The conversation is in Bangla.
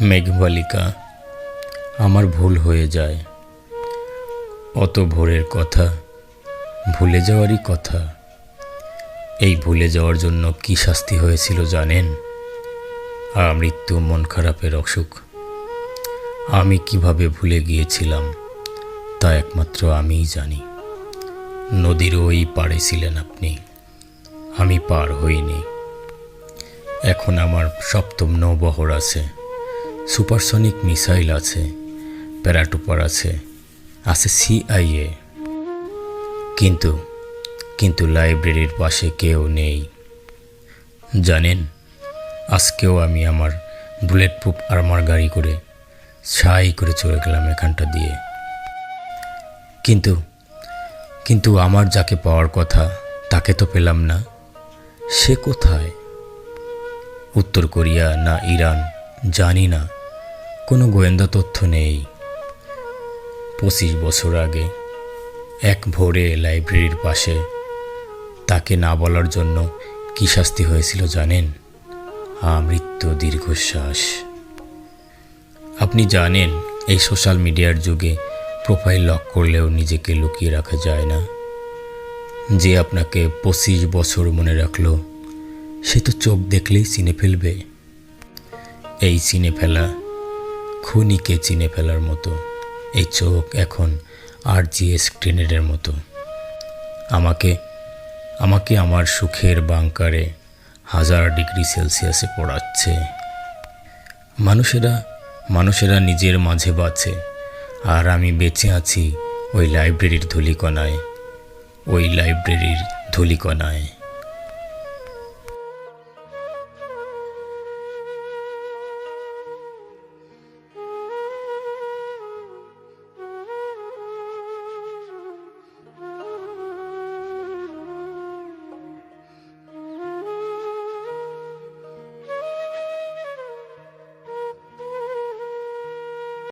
মেঘবালিকা আমার ভুল হয়ে যায়। অত ভোরের কথা, ভুলে যাওয়ারই কথা। এই ভুলে যাওয়ার জন্য কি শাস্তি হয়েছিল জানেন? আর মৃত্যু মন খারাপের অসুখ। আমি কীভাবে ভুলে গিয়েছিলাম, তা একমাত্র আমিই জানি। নদীর ওই পাড়ে ছিলেন আপনি, আমি পার হইনি। এখন আমার সপ্তম নৌবহর আছে। সুপারসনিক মিসাইল আছে, প্যারাটুপার আছে আছে সিআইএ কিন্তু কিন্তু লাইব্রেরির পাশে কেউ নেই। জানেন, আজকেও আমি আমার বুলেট প্রুফ আর্মার গাড়ি করে ছাই করে চলে গেলাম এখানটা দিয়ে। কিন্তু কিন্তু আমার যাকে পাওয়ার কথা, তাকে তো পেলাম না। সে কোথায়? উত্তর কোরিয়া না ইরান, জানি না। কোনো গোয়েন্দা তথ্য নেই। পঁচিশ বছর আগে এক ভোরে লাইব্রেরির পাশে তাকে না বলার জন্য কি শাস্তি হয়েছিল জানেন? আমৃত্যু দীর্ঘশ্বাস। আপনি জানেন, এই সোশ্যাল মিডিয়ার যুগে প্রোফাইল লক করলেও নিজেকে লুকিয়ে রাখা যায় না। যে আপনাকে পঁচিশ বছর মনে রাখল, সে তো চোখ দেখলেই চিনে ফেলবে। এই চিনে ফেলা খুনিকে চিনে ফেলার মতো। এই চোখ এখন আর জিএস গ্রেনেডের মতো। আমাকে আমাকে আমার সুখের বাংকারে হাজার ডিগ্রি সেলসিয়াসে পড়াচ্ছে। মানুষেরা মানুষেরা নিজের মাঝে বাঁচে। আর আমি বেঁচে আছি ওই লাইব্রেরির ধূলিকণায়। ওই লাইব্রেরির ধূলিকণায়।